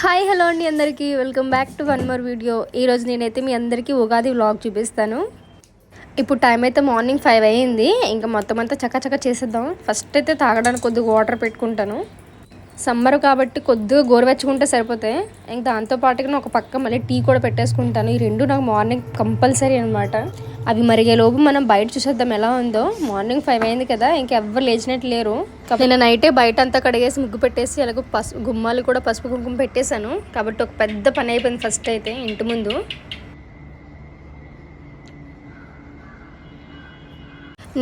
Hi hello అండి అందరికీ. Welcome back to one more video. ఈరోజు నేనైతే మీ అందరికీ ఉగాది వ్లాగ్ చూపిస్తాను. ఇప్పుడు టైం అయితే మార్నింగ్ ఫైవ్ అయ్యింది. ఇంకా మొత్తం అంతా చక్కచక్క చేసేద్దాం. ఫస్ట్ అయితే తాగడానికి కొద్దిగా వాటర్ పెట్టుకుంటాను. సమ్మర్ కాబట్టి కొద్దిగా గోరువెచ్చుకుంటే సరిపోతాయి ఇంకా దాంతో పాటుగా ఒక పక్క మళ్ళీ టీ కూడా పెట్టేసుకుంటాను. ఈ రెండు నాకు మార్నింగ్ కంపల్సరీ అనమాట అవి మరిగే లోపు మనం బయట చూసేద్దాం. ఎలా ఉందో? మార్నింగ్ ఫైవ్ అయింది కదా ఇంకెవ్వరు లేచినట్టు లేరు. నేను నైటే బయట అంతా కడిగేసి ముగ్గు పెట్టేసి అలాగే పసుపు గుమ్మాలు కూడా పసుపు కుంకుమ పెట్టేశాను. కాబట్టి ఒక పెద్ద పని అయిపోయింది ఫస్ట్ అయితే ఇంటి ముందు.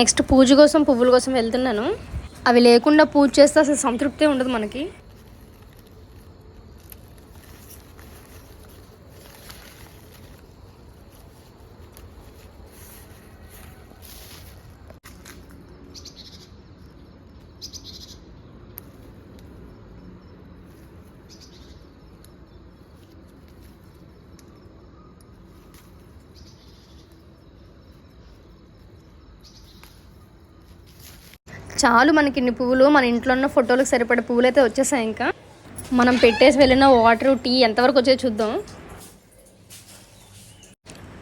నెక్స్ట్ పూజ కోసం పువ్వుల కోసం వెళ్తున్నాను. అవి లేకుండా పూజ చేస్తే అసలు సంతృప్తి ఉండదు మనకి. చాలు మనకి ఇన్ని పువ్వులు మన ఇంట్లో ఉన్న ఫోటోలకు సరిపడే పువ్వులు అయితే వచ్చేసాయి ఇంకా. మనం పెట్టేసి వెళ్ళిన వాటర్ టీ ఎంతవరకు వచ్చే చూద్దాం.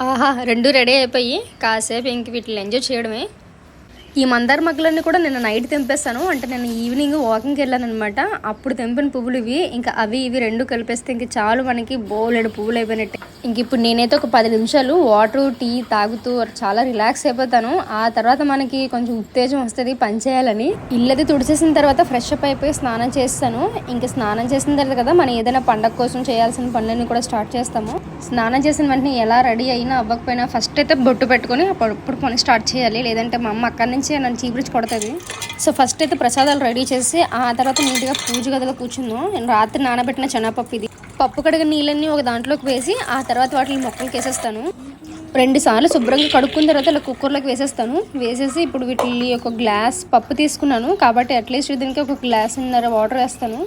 ఆహా రెండు రెడీ అయిపోయి కాసేపు ఇంక వీటిని ఎంజాయ్ చేయడమే. ఈ మందార మొక్కలన్నీ కూడా నేను నైట్ తెంపేస్తాను అంటే నేను ఈవినింగ్ వాకింగ్కి వెళ్ళాను అనమాట అప్పుడు తెంపిన పువ్వులు ఇవి. ఇంకా అవి ఇవి రెండు కలిపేస్తే ఇంక చాలు మనకి బోలెడు పువ్వులు అయిపోయినట్టే. ఇంక ఇప్పుడు నేనైతే ఒక పది నిమిషాలు వాటర్ టీ తాగుతూ చాలా రిలాక్స్ అయిపోతాను. ఆ తర్వాత మనకి కొంచెం ఉత్తేజం వస్తుంది పని చేయాలని. ఇల్లది తుడిచేసిన తర్వాత ఫ్రెష్ అప్ అయిపోయి స్నానం చేస్తాను. ఇంకా స్నానం చేసిన తర్వాత కదా మనం ఏదైనా పండగ కోసం చేయాల్సిన పనులన్నీ కూడా స్టార్ట్ చేస్తాము. స్నానం చేసిన వెంటనే ఎలా రెడీ అయినా అవ్వకపోయినా ఫస్ట్ అయితే బొట్టు పెట్టుకొని అప్పుడు పని స్టార్ట్ చేయాలి. లేదంటే మా అమ్మ అక్కడి నుంచి నన్ను చీపురించి కొడుతుంది. సో ఫస్ట్ అయితే ప్రసాదాలు రెడీ చేసి ఆ తర్వాత నీట్గా పూజ గదిలో కూర్చుందాం. నేను రాత్రి నానబెట్టిన శనగపప్పు ఇది. పప్పు కడిగిన నీళ్ళన్నీ ఒక దాంట్లోకి వేసి ఆ తర్వాత వాటిని మొక్కలకి వేసేస్తాను రెండు సార్లు శుభ్రంగా కడుక్కున్న తర్వాత ఇలా కుక్కర్లోకి వేసేస్తాను. వేసేసి ఇప్పుడు వీటిని ఒక గ్లాస్ పప్పు తీసుకున్నాను. కాబట్టి అట్లీస్ట్ దీనికి ఒక గ్లాస్ ఉన్నర వాటర్ వేస్తాను.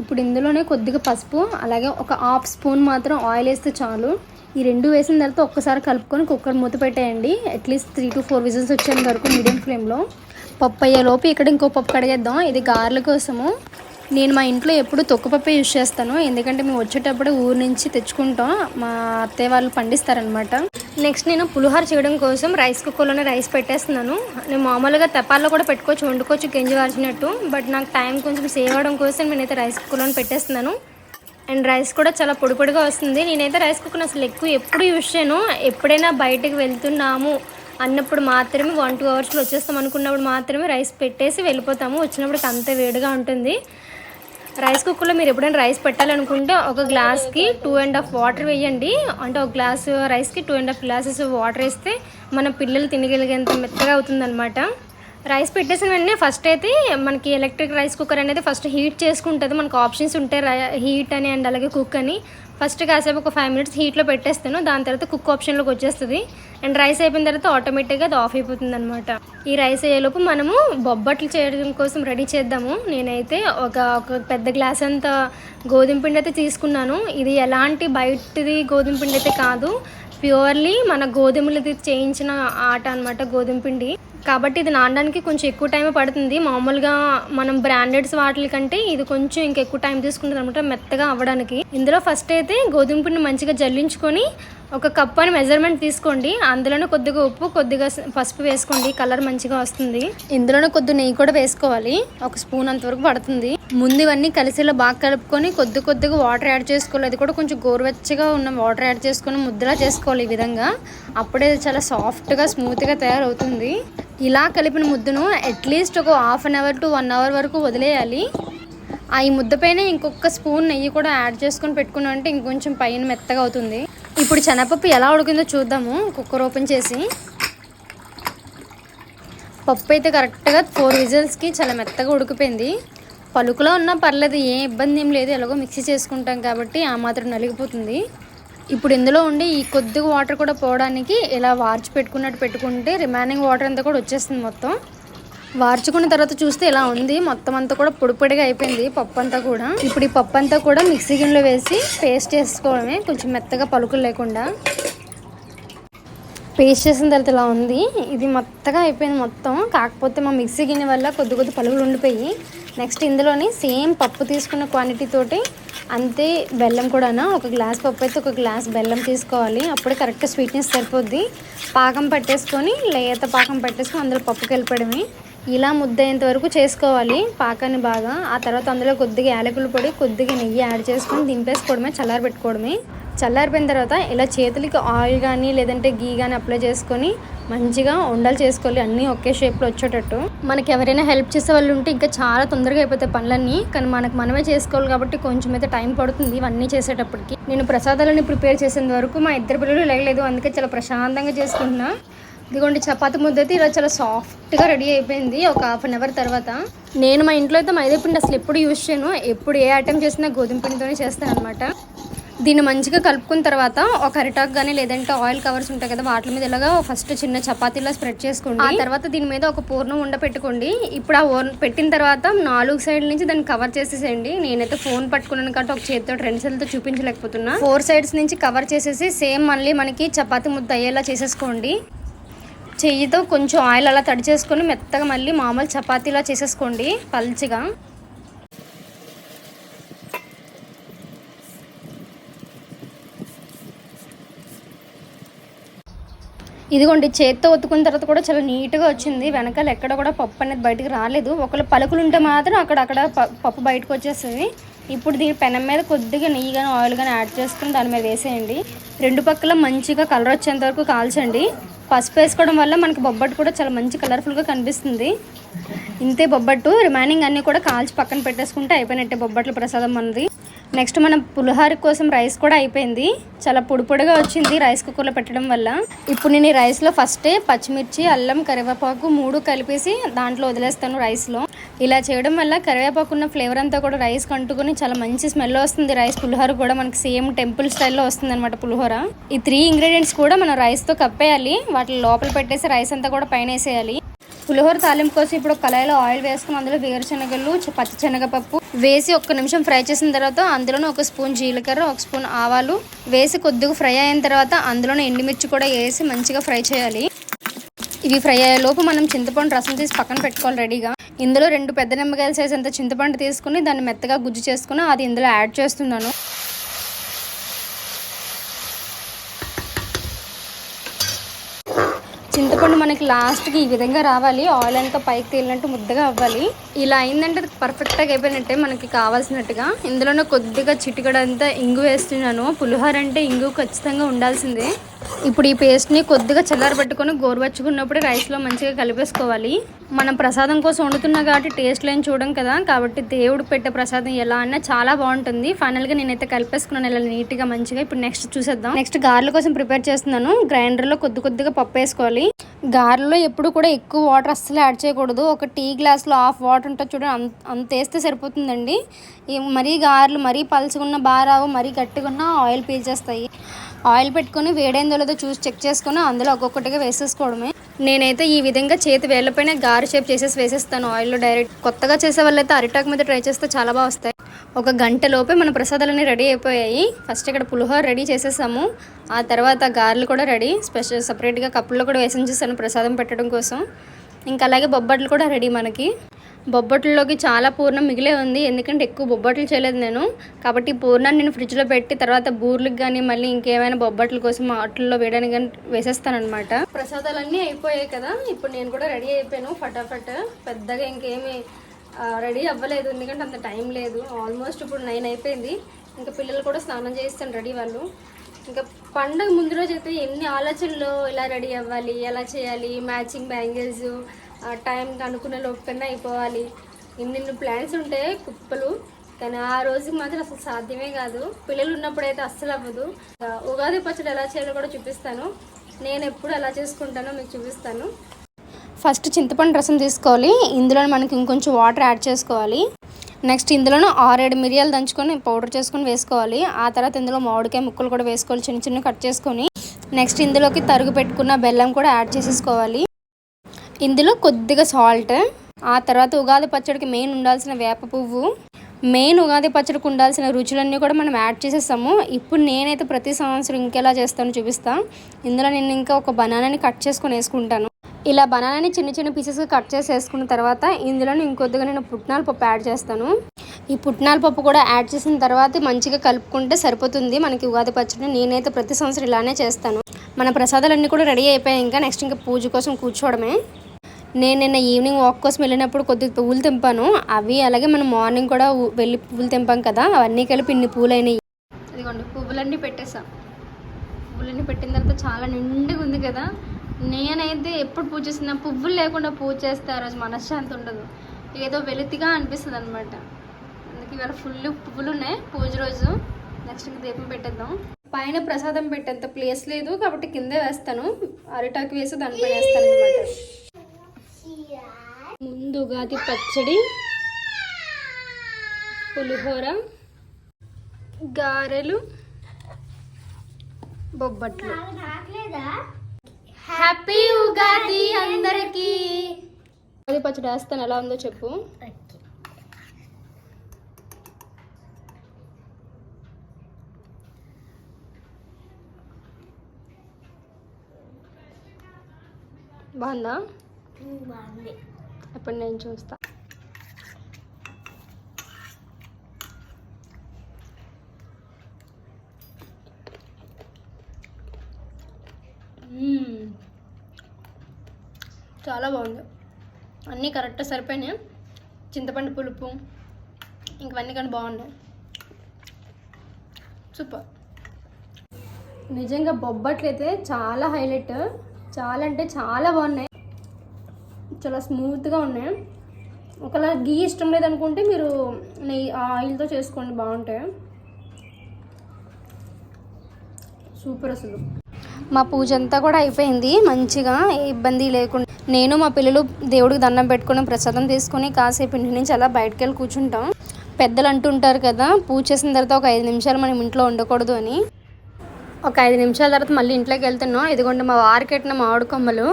ఇప్పుడు ఇందులోనే కొద్దిగా పసుపు అలాగే ఒక హాఫ్ స్పూన్ మాత్రం ఆయిల్ వేస్తే చాలు. ఈ రెండు వేసిన తర్వాత ఒక్కసారి కలుపుకొని కుక్కర్ మూత పెట్టేయండి. At least three to four whistles వచ్చేంత వరకు మీడియం ఫ్లేమ్లో పప్పు అయ్యేలోపు ఇక్కడ ఇంకో పప్పు కడిగేద్దాం. ఇది గారెల కోసము. నేను మా ఇంట్లో ఎప్పుడు తొక్కుపప్పే యూజ్ చేస్తాను. ఎందుకంటే మేము వచ్చేటప్పుడు ఊరు నుంచి తెచ్చుకుంటాం. మా అత్తయ్య వాళ్ళు పండిస్తారనమాట నెక్స్ట్ నేను పులిహోర చేయడం కోసం రైస్ కుక్కర్లోనే రైస్ పెట్టేస్తున్నాను. నేను మామూలుగా తెప్పాల్లో కూడా పెట్టుకోవచ్చు వండుకోవచ్చు గింజ వార్చినట్టు బట్ నాకు టైం కొంచెం సేవ్ అవ్వడం కోసం నేనైతే రైస్ కుక్కర్లోనే పెట్టేస్తున్నాను. అండ్ రైస్ కూడా చాలా పొడి పొడిగా వస్తుంది. నేనైతే రైస్ కుక్కర్ అసలు ఎక్కువ ఎప్పుడు యూజ్ చేయను. ఎప్పుడైనా బయటకు వెళ్తున్నాము అన్నప్పుడు మాత్రమే వన్ టూ అవర్స్లో వచ్చేస్తాం అనుకున్నప్పుడు మాత్రమే రైస్ పెట్టేసి వెళ్ళిపోతాము. వచ్చినప్పుడు అంతే వేడిగా ఉంటుంది. రైస్ కుక్కర్లో మీరు ఎప్పుడైనా రైస్ పెట్టాలనుకుంటే ఒక గ్లాస్కి టూ అండ్ హాఫ్ వాటర్ వేయండి. అంటే ఒక గ్లాస్ రైస్కి two and half glasses water వేస్తే మన పిల్లలు తినగలిగేంత మెత్తగా అవుతుందన్నమాట. రైస్ పెట్టేసిన వెంటనే ఫస్ట్ అయితే మనకి ఎలక్ట్రిక్ రైస్ కుక్కర్ అనేది ఫస్ట్ హీట్ చేసుకుంటుంది. మనకు ఆప్షన్స్ ఉంటాయి హీట్ అని అండ్ అలాగే కుక్ అని. ఫస్ట్ కాసేపు ఒక ఫైవ్ మినిట్స్ హీట్లో పెట్టేస్తాను. దాని తర్వాత కుక్ ఆప్షన్లోకి వచ్చేస్తుంది. అండ్ రైస్ అయిపోయిన తర్వాత ఆటోమేటిక్గా అది ఆఫ్ అయిపోతుంది అనమాట ఈ రైస్ అయ్యేలోపు మనము బొబ్బట్లు చేయడం కోసం రెడీ చేద్దాము. నేనైతే ఒక ఒక పెద్ద గ్లాస్ అంత గోధుమ పిండి అయితే తీసుకున్నాను. ఇది ఎలాంటి బయటది గోధుమ పిండి అయితే కాదు. ప్యూర్లీ మన గోధుమలది చేయించిన ఆట అనమాట గోధుమ పిండి. కాబట్టి ఇది నానడానికి కొంచెం ఎక్కువ టైం పడుతుంది. మామూలుగా మనం బ్రాండెడ్స్ వాటి కంటే ఇది కొంచెం ఇంకెక్కువ టైం తీసుకుంటుంది అనమాట మెత్తగా అవ్వడానికి. ఇందులో ఫస్ట్ అయితే గోధుమ పిండి మంచిగా జల్లించుకొని ఒక కప్ అని మెజర్మెంట్ తీసుకోండి. అందులోనే కొద్దిగా ఉప్పు కొద్దిగా పసుపు వేసుకోండి. కలర్ మంచిగా వస్తుంది. ఇందులోనే కొద్ది నెయ్యి కూడా వేసుకోవాలి. ఒక స్పూన్ అంతవరకు పడుతుంది. ముందు ఇవన్నీ కలిసేలా బాగా కలుపుకొని కొద్ది కొద్దిగా వాటర్ యాడ్ చేసుకోవాలి. అది కూడా కొంచెం గోరువెచ్చగా ఉన్న వాటర్ యాడ్ చేసుకొని ముద్దలా చేసుకోవాలి ఈ విధంగా. అప్పుడే చాలా సాఫ్ట్గా స్మూత్గా తయారవుతుంది. ఇలా కలిపిన ముద్దను అట్లీస్ట్ ఒక half an hour to one hour వరకు వదిలేయాలి. ఆ ఈ ముద్ద పైన ఇంకొక స్పూన్ నెయ్యి కూడా యాడ్ చేసుకొని పెట్టుకున్నాం అంటే ఇంకొంచెం పైన మెత్తగా అవుతుంది. ఇప్పుడు శనగపప్పు ఎలా ఉడికిందో చూద్దాము. కుక్కర్ ఓపెన్ చేసి. పప్పు అయితే కరెక్ట్గా ఫోర్ విజిల్స్కి చాలా మెత్తగా ఉడికిపోయింది. పలుకులో ఉన్నా పర్లేదు ఏ ఇబ్బంది ఏం లేదు. ఎలాగో మిక్సీ చేసుకుంటాం కాబట్టి ఆ మాత్రం నలిగిపోతుంది. ఇప్పుడు ఇందులో ఉండి ఈ కొద్దిగా వాటర్ కూడా పోవడానికి ఇలా వార్చి పెట్టుకున్నట్టు పెట్టుకుంటే రిమైనింగ్ వాటర్ అంతా కూడా వచ్చేస్తుంది మొత్తం. వార్చుకున్న తర్వాత చూస్తే ఇలా ఉంది. మొత్తం అంతా కూడా పొడిపొడిగా అయిపోయింది పప్పు అంతా కూడా. ఇప్పుడు ఈ పప్పు అంతా కూడా మిక్సీ గిన్నెలో వేసి పేస్ట్ చేసుకోవడమే. కొంచెం మెత్తగా పలుకులు లేకుండా. పేస్ట్ చేసిన తర్వాత ఇలా ఉంది. ఇది మొత్తగా అయిపోయింది మొత్తం. కాకపోతే మా మిక్సీ గిన్నె వల్ల కొద్ది కొద్ది పలుగులు ఉండిపోయి నెక్స్ట్ ఇందులోని సేమ్ పప్పు తీసుకున్న క్వాంటిటీ తోటి అంతే బెల్లం కూడానా ఒక గ్లాస్ పప్పు అయితే ఒక గ్లాస్ బెల్లం తీసుకోవాలి. అప్పుడే కరెక్ట్గా స్వీట్నెస్ సరిపోద్ది. పాకం పట్టేసుకొని లేత పాకం పట్టేసుకొని అందులో పప్పుకి కలిపడమే. ఇలా ముద్ద అయ్యేంత వరకు చేసుకోవాలి పాకాన్ని బాగా. ఆ తర్వాత అందులో కొద్దిగా యాలకుల పొడి కొద్దిగా నెయ్యి యాడ్ చేసుకొని దింపేసుకోవడమే చల్లారబెట్టుకోవడమే. చల్లారిపోయిన తర్వాత ఇలా చేతులకి ఆయిల్ కానీ లేదంటే గీ కానీ అప్లై చేసుకొని మంచిగా ఉండలు చేసుకోవాలి. అన్నీ ఒకే షేప్లో వచ్చేటట్టు. మనకి ఎవరైనా హెల్ప్ చేసే వాళ్ళు ఉంటే ఇంకా చాలా తొందరగా అయిపోతాయి పనులన్నీ. కానీ మనకు మనమే చేసుకోవాలి కాబట్టి కొంచెం అయితే టైం పడుతుంది ఇవన్నీ చేసేటప్పటికి. నేను ప్రసాదాలని ప్రిపేర్ చేసేంత వరకు మా ఇద్దరు పిల్లలు లేగలేదు. అందుకే చాలా ప్రశాంతంగా చేసుకుంటున్నా. ఇదిగోండి చపాతి ముద్ద అయితే ఇలా చాలా సాఫ్ట్గా రెడీ అయిపోయింది ఒక హాఫ్ అన్ అవర్ తర్వాత. నేను మా ఇంట్లో అయితే మైదా పిండి అసలు ఎప్పుడు యూజ్ చేయను. ఎప్పుడు ఏ ఐటెం చేసినా గోధుమ పిండితోనే చేస్తాను అనమాట దీన్ని మంచిగా కలుపుకున్న తర్వాత ఒక అరిటాక్ కానీ లేదంటే ఆయిల్ కవర్స్ ఉంటాయి కదా వాటి మీద ఇలాగా ఫస్ట్ చిన్న చపాతీలా స్ప్రెడ్ చేసుకోండి. ఆ తర్వాత దీని మీద ఒక పూర్ణం ఉండ పెట్టుకోండి. ఇప్పుడు ఆ పెట్టిన తర్వాత నాలుగు సైడ్ నుంచి దాన్ని కవర్ చేసేసేయండి. నేనైతే ఫోన్ పట్టుకున్నాను కాబట్టి ఒక చేతితో రెండు చేతులతో చూపించలేకపోతున్నా. ఫోర్ సైడ్స్ నుంచి కవర్ చేసేసి సేమ్ మళ్ళీ మనకి చపాతీ ముద్ద అయ్యేలా చేసేసుకోండి. చెయ్యితో కొంచెం ఆయిల్ అలా తడి చేసుకొని మెత్తగా మళ్ళీ మామూలు చపాతీలా చేసేసుకోండి పల్చిగా. ఇదిగోండి చేత్తో ఒత్తుకున్న తర్వాత కూడా చాలా నీట్గా వచ్చింది. వెనకాల ఎక్కడ కూడా పప్పు అనేది బయటకు రాలేదు. ఒకళ్ళు పలుకులు ఉంటే మాత్రం అక్కడక్కడ ప- పప్పు బయటకు వచ్చేస్తుంది. ఇప్పుడు దీని పెనం మీద కొద్దిగా నెయ్యి కానీ ఆయిల్ కానీ యాడ్ చేసుకుని దాని మీద వేసేయండి. రెండు పక్కల మంచిగా కలర్ వచ్చేంత వరకు కాల్చండి. పసుపు వేసుకోవడం వల్ల మనకి బొబ్బట్టు కూడా చాలా మంచి కలర్ఫుల్గా కనిపిస్తుంది. ఇంతే బొబ్బట్టు రిమైనింగ్ అన్నీ కూడా కాల్చి పక్కన పెట్టేసుకుంటే అయిపోయినట్టే బొబ్బట్ల ప్రసాదం మనది. నెక్స్ట్ మన పులిహోర కోసం రైస్ కూడా అయిపోయింది. చాలా పొడిపొడిగా వచ్చింది రైస్ కుక్కర్లో పెట్టడం వల్ల. ఇప్పుడు నేను ఈ రైస్లో ఫస్టే పచ్చిమిర్చి అల్లం కరివేపాకు మూడు కలిపేసి దాంట్లో వదిలేస్తాను రైస్లో. ఇలా చేయడం వల్ల కరివేపాకు ఉన్న ఫ్లేవర్ అంతా కూడా రైస్ కంటుకొని చాలా మంచి స్మెల్ వస్తుంది రైస్. పులిహోర కూడా మనకి సేమ్ టెంపుల్ స్టైల్లో వస్తుంది అనమాట పులిహోర. ఈ త్రీ ఇంగ్రీడియంట్స్ కూడా మనం రైస్తో కప్పేయాలి. వాటి లోపల పెట్టేసి రైస్ అంతా కూడా పైన వేసేయాలి. పులిహోర తాలింపు కోసం ఇప్పుడు కళాయిలో ఆయిల్ వేసుకుని అందులో వేరుశనగలు పచ్చి శనగపప్పు వేసి ఒక్క నిమిషం ఫ్రై చేసిన తర్వాత అందులోనే ఒక స్పూన్ జీలకర్ర ఒక స్పూన్ ఆవాలు వేసి కొద్దిగా ఫ్రై అయిన తర్వాత అందులోనే ఎండుమిర్చి కూడా వేసి మంచిగా ఫ్రై చేయాలి. ఇవి ఫ్రై అయ్యే లోపు మనం చింతపండు రసం తీసి పక్కన పెట్టుకోవాలి రెడీగా. ఇందులో రెండు పెద్ద నిమ్మకాయలు చేసేంత చింతపండు తీసుకుని దాన్ని మెత్తగా గుజ్జు చేసుకుని అది ఇందులో యాడ్ చేస్తున్నాను. చింతపండు మనకి లాస్ట్కి ఈ విధంగా రావాలి. ఆయిల్ అంతా పైకి తేలినట్టు ముద్దగా అవ్వాలి. ఇలా అయిందంటే పర్ఫెక్ట్గా అయిపోయినట్టే మనకి కావాల్సినట్టుగా. ఇందులోనే కొద్దిగా చిటికడంతా ఇంగు వేస్తున్నాను. పులిహోర అంటే ఇంగు ఖచ్చితంగా ఉండాల్సిందే. ఇప్పుడు ఈ పేస్ట్ని కొద్దిగా చల్లారబెట్టుకొని గోరువెచ్చుకున్నప్పుడు రైస్లో మంచిగా కలిపేసుకోవాలి. మనం ప్రసాదం కోసం వండుతున్నా కాబట్టి టేస్ట్ లేని చూడడం కదా. కాబట్టి దేవుడు పెట్టే ప్రసాదం ఎలా అన్నా చాలా బాగుంటుంది. ఫైనల్గా నేనైతే కలిపేసుకున్నాను. ఇలా నీట్గా మంచిగా ఇప్పుడు నెక్స్ట్ చూసేద్దాం. నెక్స్ట్ గారెల కోసం ప్రిపేర్ చేస్తున్నాను. గ్రైండర్లో కొద్ది కొద్దిగా పప్పు వేసుకోవాలి. గారెలో ఎప్పుడు కూడా ఎక్కువ వాటర్ అస్సలు యాడ్ చేయకూడదు. ఒక టీ గ్లాస్లో హాఫ్ వాటర్ ఉంటుంది చూడండి అంత అంత వేస్తే సరిపోతుందండి. మరీ గారెలు మరీ పలుచుకున్న బాగా రావు మరీ గట్టిగా ఉన్న ఆయిల్ పీల్చేస్తాయి. ఆయిల్ పెట్టుకొని వేడైందో లేదో చూసి చెక్ చేసుకొని అందులో ఒక్కొక్కటిగా వేసేసుకోవడమే. నేనైతే ఈ విధంగా చేతి వేళ్ళపైన గారు షేప్ చేసేసి వేసేస్తాను ఆయిల్లో డైరెక్ట్. కొత్తగా చేసే వాళ్ళైతే అరిటాక్ మీద ట్రై చేస్తే చాలా బాగా వస్తాయి. ఒక గంట లోపే మన ప్రసాదాలన్నీ రెడీ అయిపోయాయి. ఫస్ట్ ఇక్కడ పులిహోర రెడీ చేసేసాము. ఆ తర్వాత గారెలు కూడా రెడీ. స్పెషల్ సపరేట్గా కప్పుల్లో కూడా వేసి చేశాను ప్రసాదం పెట్టడం కోసం. ఇంకా అలాగే బొబ్బట్లు కూడా రెడీ మనకి. బొబ్బట్లలోకి చాలా పూర్ణం మిగిలే ఉంది. ఎందుకంటే ఎక్కువ బొబ్బట్లు చేయలేదు నేను. కాబట్టి పూర్ణాన్ని నేను ఫ్రిడ్జ్లో పెట్టి తర్వాత బూర్లకు కానీ మళ్ళీ ఇంకేమైనా బొబ్బట్ల కోసం వాటిల్లో వేయడానికి కానీ వేసేస్తానమాట ప్రసాదాలన్నీ అయిపోయాయి కదా. ఇప్పుడు నేను కూడా రెడీ అయిపోయాను ఫటాఫట్. పెద్దగా ఇంకేమి రెడీ అవ్వలేదు. ఎందుకంటే అంత టైం లేదు. ఆల్మోస్ట్ ఇప్పుడు నైన్ అయిపోయింది. ఇంకా పిల్లలు కూడా స్నానం చేస్తాను రెడీ వాళ్ళు. ఇంకా పండగ ముందు రోజు అయితే ఎన్ని ఆలోచనలు ఇలా రెడీ అవ్వాలి ఎలా చేయాలి మ్యాచింగ్ బ్యాంగిల్స్ టైంకి అనుకున్న లోపు కన్నా అయిపోవాలి. ఇన్ని ప్లాన్స్ ఉంటాయి కుప్పలు కానీ ఆ రోజుకి మాత్రం అసలు సాధ్యమే కాదు. పిల్లలు ఉన్నప్పుడు అయితే అస్సలు అవ్వదు. ఉగాది పచ్చడి ఎలా చేయాలో కూడా చూపిస్తాను. నేను ఎప్పుడు ఎలా చేసుకుంటానో మీకు చూపిస్తాను. ఫస్ట్ చింతపండు రసం తీసుకోవాలి. ఇందులో మనకి ఇంకొంచెం వాటర్ యాడ్ చేసుకోవాలి. నెక్స్ట్ ఇందులోనూ ఆరేడు మిరియాలు దంచుకొని పౌడర్ చేసుకొని వేసుకోవాలి. ఆ తర్వాత ఇందులో మామిడికాయ ముక్కలు కూడా వేసుకోవాలి. చిన్న చిన్న కట్ చేసుకొని. నెక్స్ట్ ఇందులోకి తరుగు పెట్టుకున్న బెల్లం కూడా యాడ్ చేసేసుకోవాలి. ఇందులో కొద్దిగా సాల్ట్ ఆ తర్వాత ఉగాది పచ్చడికి మెయిన్ ఉండాల్సిన వేప పువ్వు మెయిన్ ఉగాది పచ్చడికి ఉండాల్సిన రుచులన్నీ కూడా మనం యాడ్ చేసేస్తాము. ఇప్పుడు నేనైతే ప్రతి సంవత్సరం ఇంకెలా చేస్తాను చూపిస్తాను ఇందులో నేను ఇంకా ఒక బనానాని కట్ చేసుకొని వేసుకుంటాను. ఇలా బనానాని చిన్న చిన్న పీసెస్గా కట్ చేసి వేసుకున్న తర్వాత ఇందులో ఇంకొద్దిగా నేను పుట్నాల పప్పు యాడ్ చేస్తాను. ఈ పుట్నాల పప్పు కూడా యాడ్ చేసిన తర్వాత మంచిగా కలుపుకుంటే సరిపోతుంది. మనకి ఉగాది పచ్చడి నేనైతే ప్రతి సంవత్సరం ఇలానే చేస్తాను. మన ప్రసాదాలన్నీ కూడా రెడీ అయిపోయాయి. ఇంకా నెక్స్ట్ ఇంకా పూజ కోసం కూర్చోవడమే. నేను నిన్న ఈవినింగ్ వాక్ కోసం వెళ్ళినప్పుడు కొద్దిగా పువ్వులు తెంపాను. అవి అలాగే మనం మార్నింగ్ కూడా వెళ్ళి పువ్వులు తెంపాం కదా అవన్నీ కలిపి ఇన్ని పూలు అయినాయి ఇదిగోండి పువ్వులన్నీ పెట్టేసా పువ్వులన్నీ పెట్టిన తర్వాత చాలా నిండుగా ఉంది కదా నేనైతే ఎప్పుడు పూజ చేసిన పువ్వులు లేకుండా పూజ చేస్తే ఆ రోజు మనశ్శాంతి ఉండదు. ఏదో వెలితిగా అనిపిస్తుంది అనమాట అందుకే ఇవాళ ఫుల్ పువ్వులు ఉన్నాయి పూజ రోజు. నెక్స్ట్ దీపం పెట్టేద్దాం. పైన ప్రసాదం పెట్టేంత ప్లేస్ లేదు కాబట్టి కిందే వేస్తాను. అరిటాకు వేసి దానిపైన వేస్తాను అనమాట ముందు ఉగాది పచ్చడి పులిహోర గారెలు బొబ్బట్లు. హ్యాపీ ఉగాది అందరికి. ఉగాది పచ్చడి వేస్తాను ఎలా ఉందో చెప్పు. బాగుందా. ఇప్పుడు నేను చూస్తా. చాలా బాగుంది. అన్నీ కరెక్ట్ సరిపోయినాయి. చింతపండు పులుపు ఇంకవన్నీ కానీ బాగున్నాయి. సూపర్. నిజంగా బొబ్బట్లు అయితే చాలా హైలైట్. చాలా అంటే చాలా బాగున్నాయి. చాలా స్మూత్గా ఉన్నాయి. ఒకవేళ గీ ఇష్టం లేదనుకుంటే మీరు నెయ్యి ఆయిల్తో చేసుకోండి బాగుంటాయి. సూపర్ అసలు. మా పూజ అంతా కూడా అయిపోయింది. మంచిగా ఏ ఇబ్బంది లేకుండా. నేను మా పిల్లలు దేవుడికి దండం పెట్టుకుని ప్రసాదం తీసుకొని కాసేపు ఇంటి నుంచి అలా బయటకు వెళ్ళి కూర్చుంటాం. పెద్దలు అంటుంటారు కదా పూజ చేసిన తర్వాత ఒక ఐదు నిమిషాలు మనం ఇంట్లో ఉండకూడదు అని. ఒక ఐదు నిమిషాల తర్వాత మళ్ళీ ఇంట్లోకి వెళ్తున్నాం. ఇదిగోండి మా వారికి కట్టిన మామిడి కొమ్మలు.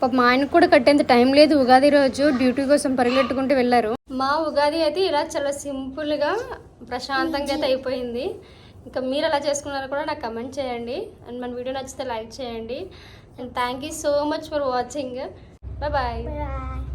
పాప మా ఆయనకు కూడా కట్టేంత టైం లేదు ఉగాది రోజు డ్యూటీ కోసం పరిగెట్టుకుంటూ వెళ్ళారు. మా ఉగాది అయితే ఇలా చాలా సింపుల్గా ప్రశాంతంగా అయితే అయిపోయింది. ఇంకా మీరు ఎలా చేసుకున్నారో కూడా నాకు కమెంట్ చేయండి. అండ్ మన వీడియో నచ్చితే లైక్ చేయండి. And thank you so much for watching bye bye Bye.